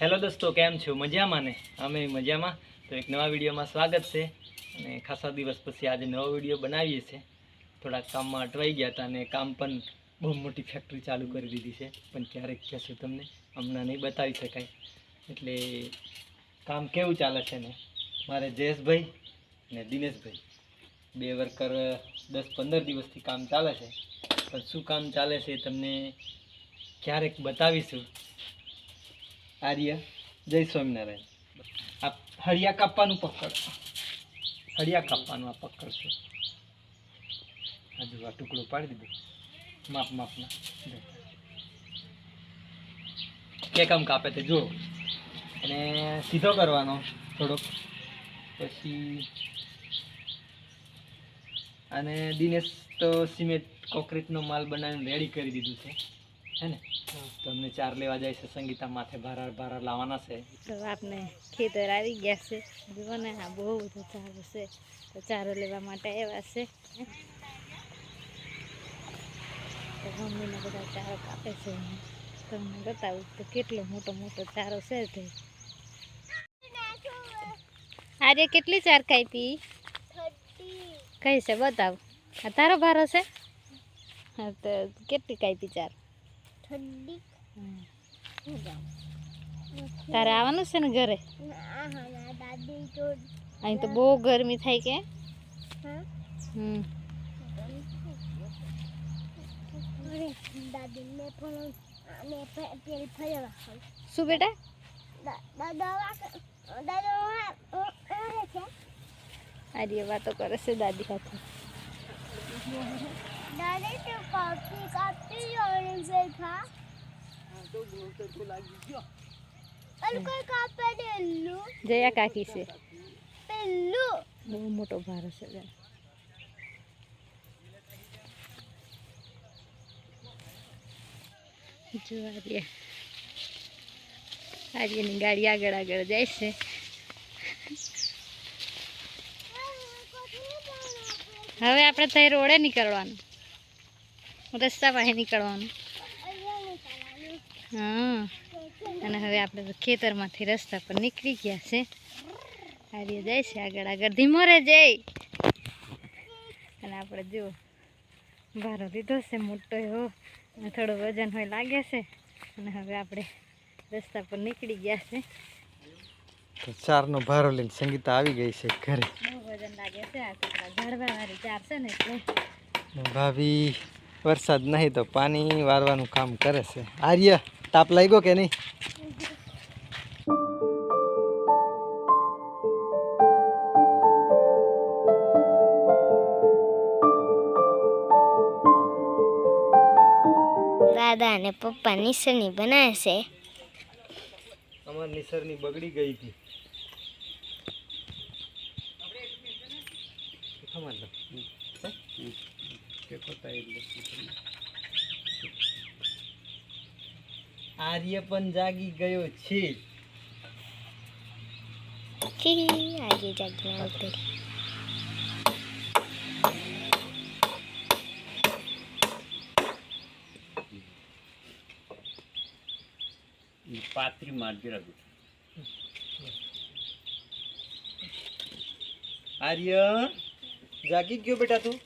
Hello દોસ્તો, કેમ છો? મજામાં ને? અમે મજામાં. તો એક નવા વિડીયોમાં સ્વાગત છે. અને ખાસા દિવસ પછી આજે નવો વીડિયો બનાવીએ છીએ. થોડાક કામમાં અટવાઈ ગયા હતા અને કામ પણ બહુ મોટી ફેક્ટરી ચાલુ કરી દીધી છે. પણ ક્યારેક કહેશું તમને, હમણાં નહીં બતાવી શકાય. એટલે કામ કેવું ચાલે છે ને? મારે જયેશભાઈ ને દિનેશભાઈ. બે વર્કર દસ પંદર દિવસથી કામ ચાલે છે. પણ શું કામ ચાલે છે તમને ક્યારેક બતાવીશું. આર્ય, જય સ્વામિનારાયણ. આ હળિયા કાપવાનું પકડ. હળિયા કાપવાનું આ પકડ છે. હજુ આ ટુકડો પાડી દીધો. માપ માપના કે કામ કાપે તે જો અને સીધો કરવાનો થોડોક. પછી અને દિનેશ તો સિમેન્ટ કોન્ક્રીટનો માલ બનાવીને રેડી કરી દીધું છે. હે ને? તમને ચાર લેવા જાય છે સંગીતા માથે ભારા ભારા લાવવાના છે. તો આપને ખેતર આવી ગયા છે. જુઓ ને હા બહુ બધું ચારો છે. તો ચારો લેવા માટે આવ્યા છે. તો મમ્મીને બધા ચારો કાપે છે. તમને બતાવું તો કેટલો મોટો મોટો ચારો છે તે. આજે કેટલી ચાર કાપી? કઈ છે બતાવ. આ તારો ભારો છે? હા તો કેટલી કાપી ચાર. તારે આવવાનું છે ને ઘરે? અહીં તો બહુ ગરમી થાય કે? હમ. શું બેટા? અરે વાતો કરે છે દાદી સાથે. જયા કાકી છે બહુ મોટો ભારો છે બેન જો આર્ય આર્યની ગાડી આગળ આગળ જાય છે હવે આપણે ત્યાં રોડે નીકળવાનું રસ્તા પાસે નીકળવાનું. હા. અને હવે આપણે તો ખેતરમાંથી રસ્તા પર નીકળી ગયા છે. આર્ય જાય છે આગળ આગળ ધીમો રે જઈ. અને આપણે જો ભારો લીધો છે મોટો એવો. અને થોડો વજન હોય લાગે છે. અને હવે આપણે રસ્તા પર નીકળી ગયા છે. ચારનો ભારો લઈને સંગીતા આવી ગઈ છે ઘરે. બહુ વજન લાગે છે. આ ઝાડવા વાળી ચાર છે ને એટલે. ભાભી. વરસાદ નહીં તો પાણી વારવાનું કામ કરે છે. આર્ય તાપ લાગ્યો કે નહીં? દાદા અને પપ્પા નિસરની બનાવે છે. અમાર નિસરની બગડી ગઈ હતી. ખબર આર્ય પણ જાગી ગયો છે છી આજે જાગીને આવતી પાત્રી મારજી રાખું આર્ય જાગી ગયો બેટા તું